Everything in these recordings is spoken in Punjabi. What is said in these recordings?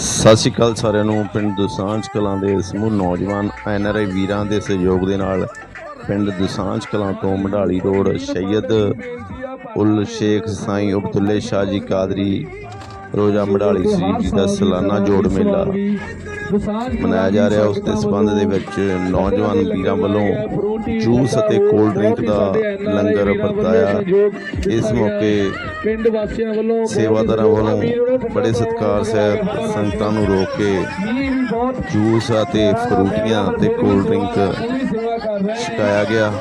ਸਤਿ ਸ਼੍ਰੀ ਅਕਾਲ ਸਾਰਿਆਂ ਨੂੰ, ਪਿੰਡ ਦੁਸਾਂਝ ਕਲਾਂ ਦੇ ਸਮੂਹ ਨੌਜਵਾਨ ਐਨਆਰਆਈ ਵੀਰਾਂ ਦੇ ਸਹਿਯੋਗ ਦੇ ਨਾਲ ਪਿੰਡ ਦੁਸਾਂਝ ਕਲਾਂ ਤੋਂ ਮੰਡਾਲੀ ਰੋਡ ਸੈਯਦ ਉਲ ਸ਼ੇਖ ਸਾਈਂ ਅਬਦੁੱਲੇ ਸ਼ਾਹ ਜੀ ਕਾਦਰੀ ਰੋਜ਼ਾ ਮਢਾਲੀ ਸ਼ਰੀਫ ਜੀ ਦਾ ਸਾਲਾਨਾ ਜੋੜ ਮੇਲਾ ਮਨਾਇਆ ਜਾ ਰਿਹਾ ਉਸ ਦੇ ਸਬੰਧ ਦੇ ਵਿੱਚ ਨੌਜਵਾਨ ਵੀਰਾਂ ਵੱਲੋਂ ਜੂਸ ਅਤੇ ਕੋਲਡ ਡਰਿੰਕ ਦਾ ਲੰਗਰ ਵਰਤਾਇਆ ਇਸ ਮੌਕੇ ਪਿੰਡ ਵਾਸੀਆਂ ਵੱਲੋਂ ਸੇਵਾਦਾਰਾਂ ਵੱਲੋਂ ਬੜੇ ਸਤਿਕਾਰ ਸਹਿਤ ਸੰਗਤਾਂ ਨੂੰ ਰੋਕ ਕੇ ਜੂਸ ਅਤੇ ਫਰੂਟੀਆਂ ਤੇ ਕੋਲਡ ਡਰਿੰਕ ਛਕਾਇਆ ਗਿਆ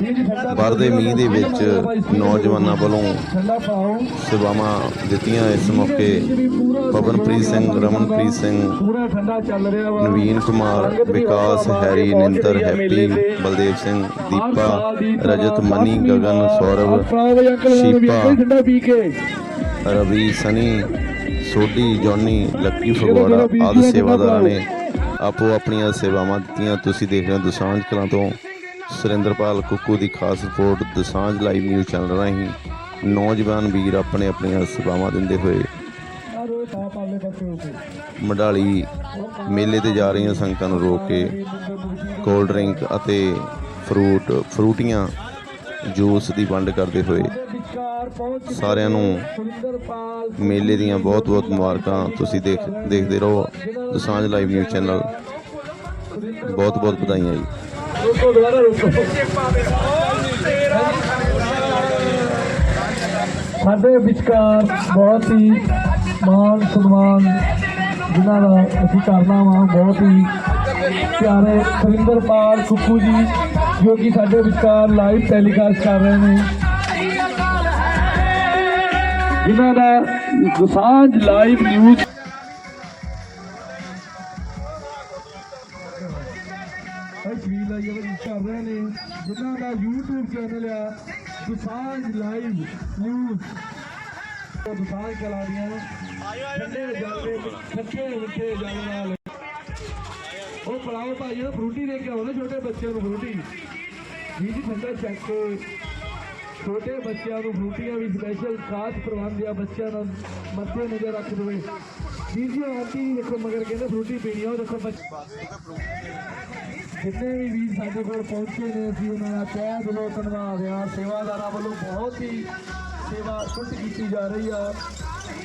ਵਰਦੇ ਮੀਂਹ ਦੇ ਵਿੱਚ ਨੌਜਵਾਨਾਂ ਵੱਲੋਂ ਸੇਵਾਵਾਂ ਦਿੱਤੀਆਂ ਇਸ ਮੌਕੇ Pawanpreet Singh, Ramanpreet Singh, Naveen Kumar, Vikas, Harry, Ninder, Happy, Baldev Singh, Deepa, Rajat, Mani, Gagan, Saurav, Sheepa. Ravi, Sunny, Sodhi, Johnny, Lucky Phagwara ਆਦਿ ਸੇਵਾਦਾਰਾਂ ਨੇ ਆਪੋ ਆਪਣੀਆਂ ਸੇਵਾਵਾਂ ਦਿੱਤੀਆਂ ਤੁਸੀਂ ਦੇਖ ਰਹੇ ਹੋ ਦੁਸਾਂਝ ਕਲਾਂ ਤੋਂ ਸੁਰਿੰਦਰਪਾਲ ਕੁੱਕੂ ਦੀ ਖਾਸ report Dosanjh live news channel ਰਾਹੀਂ। ਨੌਜਵਾਨ ਵੀਰ ਆਪਣੇ ਆਪਣੀਆਂ ਸੇਵਾਵਾਂ ਦਿੰਦੇ ਹੋਏ ਆਰੋ ਮੇਲੇ ਤੇ ਜਾ ਰਹੀਆਂ ਸੰਗਤਾਂ ਨੂੰ ਰੋਕ ਕੇ ਕੋਲਡ ਡਰਿੰਕ ਅਤੇ ਫਰੂਟ ਫਰੂਟੀਆਂ ਜੂਸ ਦੀ ਵੰਡ ਕਰਦੇ ਹੋਏ ਸਾਰਿਆਂ ਨੂੰ ਮੇਲੇ ਦੀਆਂ ਬਹੁਤ-ਬਹੁਤ ਮੁਬਾਰਕਾਂ ਤੁਸੀਂ ਦੇਖ ਦੇਖਦੇ ਰਹੋ। ਦਸਾਂਝ ਲਾਈਵ ਨਿਊਜ਼ ਚੈਨਲ ਬਹੁਤ-ਬਹੁਤ ਵਧਾਈਆਂ ਜੀ। ਰੁਕੋ ਦੁਬਾਰਾ ਰੁਕੋ। ਸਾਡੇ ਵਿਚਕਾਰ ਬਹੁਤ ਹੀ ਮਾਨ ਸਨਮਾਨ ਜਿਨ੍ਹਾਂ ਦਾ ਅਸੀਂ ਕਰਨਾ ਵਾ, ਬਹੁਤ ਹੀ ਪਿਆਰੇ ਸੁਰਿੰਦਰਪਾਲ ਕੁੱਕੂ ਜੀ, ਜੋ ਕਿ ਸਾਡੇ ਵਿਚਕਾਰ ਲਾਈਵ ਟੈਲੀਕਾਸਟ ਕਰ ਰਹੇ ਨੇ। ਜਿਨ੍ਹਾਂ ਦਾ ਦੁਸਾਂਝ ਲਾਈਵ ਨਿਊਜ਼ ਤਸਵੀਰ ਲਾਈ ਉਹ ਕਰ ਰਹੇ ਨੇ, ਜਿਨ੍ਹਾਂ ਦਾ YouTube ਚੈਨਲ ਆ, ਦੁਸਾਂਝ ਲਾਈਵ ਨਿਊਜ਼ ਉਹ ਦੁਸਾਂਝ ਚਲਾ ਦੀਆਂ ਠੰਡੇ ਜਾਂਦੇ ਖੱਟੇ ਮਿੱਠੇ ਜਲ ਨਾਲ। ਉਹ ਪੜਾਓ ਭਾਈ ਉਹ ਫਰੂਟੀ ਦੇ ਕੇ ਆਓ ਛੋਟੇ ਬੱਚਿਆਂ ਨੂੰ ਫਰੂਟੀ। ਜੀ ਜੀ, ਠੰਡਾ ਚੱਕ ਕੇ। ਛੋਟੇ ਬੱਚਿਆਂ ਨੂੰ ਫਰੂਟੀਆਂ ਵੀ ਸਪੈਸ਼ਲ ਖਾਸ ਪ੍ਰਬੰਧ ਆ, ਬੱਚਿਆਂ ਦਾ ਮੱਥੇ ਨਜ਼ਰ ਰੱਖ ਦੇਵੇ। ਜੀ ਜੀ, ਆਂਟੀ ਦੇਖੋ, ਮਗਰ ਕਹਿੰਦੇ ਫਰੂਟੀ ਪੀਣੀ ਆ, ਉਹ ਦੇਖੋ, ਬੱਚੇ ਜਿੰਨੇ ਵੀ ਵੀਰ ਸਾਡੇ ਕੋਲ ਪਹੁੰਚੇ ਨੇ, ਅਸੀਂ ਉਹਨਾਂ ਦਾ ਤਹਿ ਦਿਲੋਂ ਧੰਨਵਾਦ ਆ ਸੇਵਾਦਾਰਾਂ ਵੱਲੋਂ ਬਹੁਤ ਹੀ ਸੇਵਾ ਸੁੱਟ ਕੀਤੀ ਜਾ ਰਹੀ ਆ।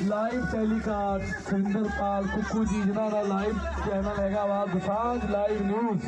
ਲਾਈਵ ਟੈਲੀਕਾਸਟ ਸੁਰਿੰਦਰਪਾਲ ਕੁੱਕੂ ਜੀ, ਜਿਨ੍ਹਾਂ ਦਾ ਲਾਈਵ ਚੈਨਲ ਹੈਗਾ ਵਾ ਗੁਸਾਂਝ ਲਾਈਵ ਨਿਊਜ਼